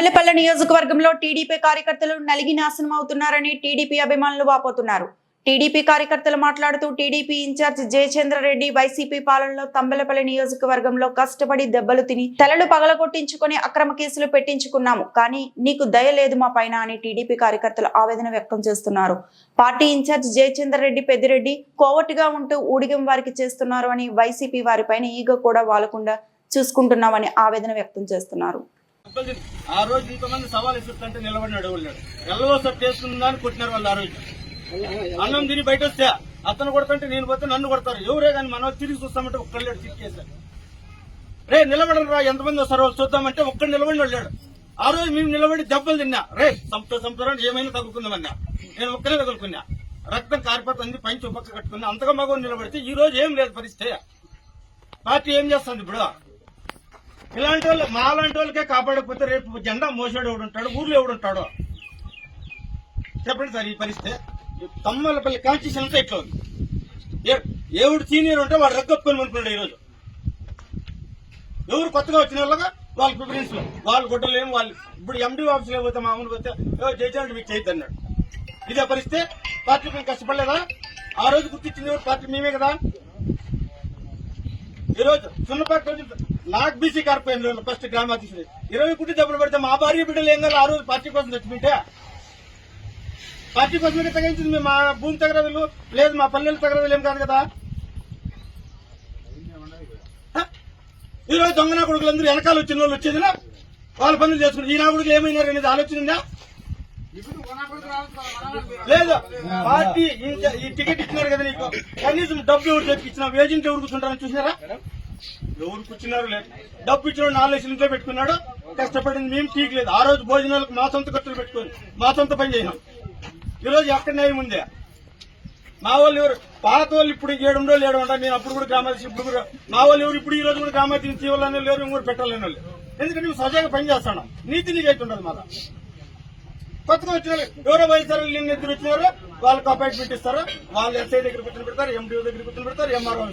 తంబెలపల్లి నియోజకవర్గంలో టీడీపీ కార్యకర్తలు నలిగి నాశనం అవుతున్నారని టీడీపీ అభిమానులు వాపోతున్నారు. టీడీపీ కార్యకర్తలు మాట్లాడుతూ టీడీపీ ఇన్ఛార్జ్ జయచంద్రరెడ్డి వైసీపీ పాలనలో తంబెలపల్లి నియోజకవర్గంలో కష్టపడి దెబ్బలు తిని తలలు పగలగొట్టించుకుని అక్రమ కేసులు పెట్టించుకున్నాము. కానీ నీకు దయ లేదు మా పైన అని టీడీపీ కార్యకర్తలు ఆవేదన వ్యక్తం చేస్తున్నారు. పార్టీ ఇన్ఛార్జ్ జయచంద్రరెడ్డి పెద్దిరెడ్డి కోవట్టుగా ఉంటూ ఊడిగం వారికి చేస్తున్నారు అని వైసీపీ వారిపైన ఈగ కూడా వాలకుండా చూసుకుంటున్నామని ఆవేదన వ్యక్తం చేస్తున్నారు. ఆ రోజు ఇంతమంది సవాల్ ఇస్తుంటే నిలబడినాడు ఎవరు ఎల్లవో సట్ చేసుకుందని కొట్టినారు వాళ్ళు ఆ రోజు. అన్నం తిని బయట వస్తే అతను కొడుతుంటే నేను పోతే నన్ను కొడతారు. ఎవరే కానీ మనం తిరిగి చూస్తామంటే ఒక్కళ్ళేడు చిక్కేశారు రే నిలబడరు రా ఎంతమంది వస్తారు? వాళ్ళు చూద్దామంటే ఒక్కడు నిలబడి వెళ్ళాడు ఆ రోజు మేము నిలబడి దెబ్బలు తిన్నా. రే సంపద సంపద ఏమైనా తగ్గుకుందామన్నా నేను ఒక్కనే తగులుకున్నా. రక్తం కారిపోతుంది పైన చుపక్క కట్టుకున్నా. అంతగా మగవాడు నిలబడితే ఈ రోజు ఏం లేదు పరిస్థితి. పార్టీ ఏం చేస్తుంది ఇప్పుడు? ఇలాంటి వాళ్ళు మాలాంటి వాళ్ళకే కాపాడకపోతే రేపు జెండా మోసాడు ఎవడు ఉంటాడు? ఊర్లో ఎవడు ఉంటాడు? చెప్పండి సార్ ఈ పరిస్థితి. తమ్మలపల్లి కాన్స్టిట్యూషన్ అంతా ఇట్లా ఉంది? ఏ- ఎవడు సీనియర్ ఉంటే వాడు రగ్గొప్పుకొని అనుకున్నాడు ఈరోజు. ఎవరు కొత్తగా వచ్చిన వాళ్ళగా? వాళ్ళ ప్రిఫరెన్స్ వాళ్ళు ఏమి వాళ్ళు ఇప్పుడు ఎండి ఆఫీస్లో పోతే మామూలు పోతే జయచంద్ర మీకు చేయొద్దు అన్నాడు. ఇదే పరిస్థితి. పార్టీ మేము కష్టపడలేదా? ఆ రోజు గుర్తించింది ఎవరు? పార్టీ మేమే కదా? ఈరోజు రోజు సున్నపాటి నాకు బీసీ కార్పొరేషన్ ఫస్ట్ గ్రామాధ్యక్షుడు ఇరవై కుట్టి దెబ్బలు పెడితే మా భార్య బిడ్డలు ఏం కదా ఆ రోజు పార్టీ కోసం తెచ్చుకుంటే? పార్టీ కోసం తగ్గించింది మేము మా భూమి తగరదులు లేదు మా పల్లెలు తగరదులు ఏం కాదు కదా? ఈరోజు ఈ రోజు దొంగన కొడుకులందరూ వెనకాల వచ్చిన వాళ్ళు వచ్చేదినా వాళ్ళ పనులు చేసుకున్నారు ఈ నా కొడుకులు ఏమైనారు అనేది ఆలోచన ఉందా? లేదు. పార్టీ ఈ- టికెట్ ఇచ్చినారు కదా నీకు? కనీసం డబ్బు ఎవరు తెప్పించిన ఏజెంట్ ఎవరు కూర్చుంటారని చూసినారా? ఎవరు కూర్చున్నారు లేదు. డబ్బు ఇచ్చిన నాలుగు లక్షలు ఇంట్లో పెట్టుకున్నాడు. కష్టపడింది మేము టీక్ లేదు. ఆ రోజు భోజనాలకు మా సొంత ఖర్చులు పెట్టుకొని మా సొంత పని చేసినాం. ఈరోజు రోజు ఎక్కడ న్యాయం ఉందే? మా వాళ్ళు ఎవరు? పాత వాళ్ళు ఇప్పుడు ఏడు ఉండో లేడు ఉంటారు నేను అప్పుడు కూడా గ్రామాధి ఇప్పుడు కూడా మా వాళ్ళు ఎవరు? ఇప్పుడు ఈ రోజు కూడా గ్రామాధి తీయాలని లేరు ఇంకోటి పెట్టాలని వాళ్ళు. ఎందుకంటే మేము సజాగా పని చేస్తున్నాం. నీతి నీతి ఉండదు మాకు కొత్తగా వచ్చిన ఎవరో వైఎస్ఆర్ నిన్న ఇద్దరు వచ్చినారు వాళ్ళకి అపాయింట్మెంట్ ఇస్తారు వాళ్ళు ఎస్ఐ దగ్గర కూర్చొని పెడతారు ఎండిఓ దగ్గర కూర్చొని పెడతారు ఎంఆర్ఓ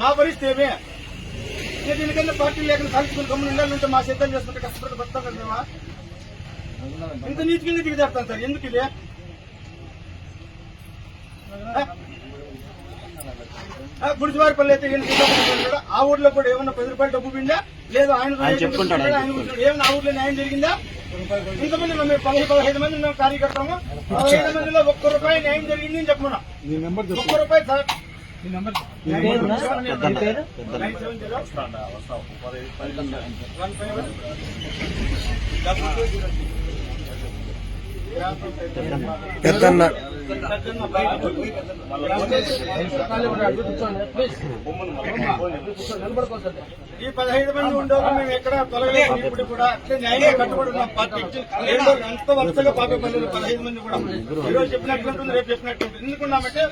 మా పరిస్థితి ఏమే? దీనికన్నా పార్టీ లేకుండా కలుసుకుని గమ్మున ఉండాలంటే మా సిద్ధం చేసుకుంటే కష్టపడి బతాం కదా మేమా? ఇంత నీతి కింద దిగి చెప్తాను సార్. ఎందుకు ఇది? గుడిచివారిపల్లి అయితే చేద్దాం ఆ ఊర్లో కూడా ఏమన్నా పది రూపాయలు డబ్బు పిండా? లేదు ఆయన ఏమన్నా ఆ ఊర్లో న్యాయం జరిగిందా? ఇంతమంది మేము పదహైదు పదహైదు మంది మేము కార్యకర్తము పదహైదు మందిలో ఒక్క రూపాయి న్యాయం జరిగింది అని చెప్పమన్నా. ఒక్క రూపాయి పెద్దన్న. ఈ పదహైదు మంది ఉండేవాళ్ళు మేము ఎక్కడ తొలగలేదు. ఇప్పుడు కూడా అట్లే న్యాయంగా కట్టుబడి ఉన్నాం. పార్టీ అంత వరుసగా పాపే పనులు పదహైదు మంది కూడా ఈ రోజు చెప్పినట్లు ఉంటుంది రేపు చెప్పినట్లు ఉంటుంది ఎందుకున్నామంటే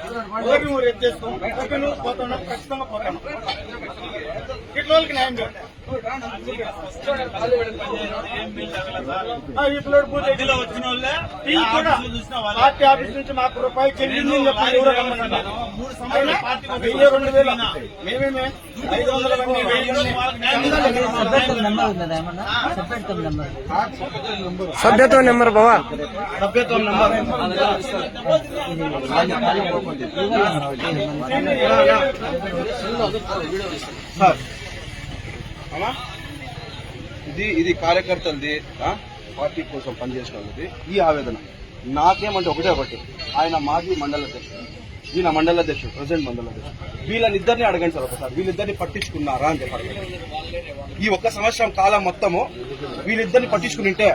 ఒకటి నువ్వు రేపు చేస్తాం ఒకటి నువ్వు పోతున్నాం ఖచ్చితంగా పోతాను ఇట్లా వాళ్ళకి న్యాయం చేయాలి. ఆ, ఈ పిల్లోడు పూజ వచ్చిన వాళ్ళే పార్టీ ఆఫీస్ నుంచి మాకు రూపాయి చెల్లింది వెయ్యి రెండు వేలు మేమేమే? ఐదు వందల మంది వెయ్యి మంది సభ్యత్వ నెంబర్ బావా? సభ్యత్వం నంబర్. సార్. ఇది ఇది కార్యకర్తలది? పార్టీ కోసం పనిచేసిన ఈ ఆవేదన. నాకేమంటే ఒకటే ఒకటి. ఆయన మాజీ మండల అధ్యక్షుడు. ఈయన మండల అధ్యక్షుడు ప్రజెంట్ మండల అధ్యక్షుడు. వీళ్ళనిద్దరిని అడగండి సార్ ఒకసారి. వీళ్ళిద్దరిని పట్టించుకున్నారా అని చెప్పాలి ఈ ఒక్క సంవత్సరం కాలం మొత్తము వీళ్ళిద్దరిని పట్టించుకుని ఉంటే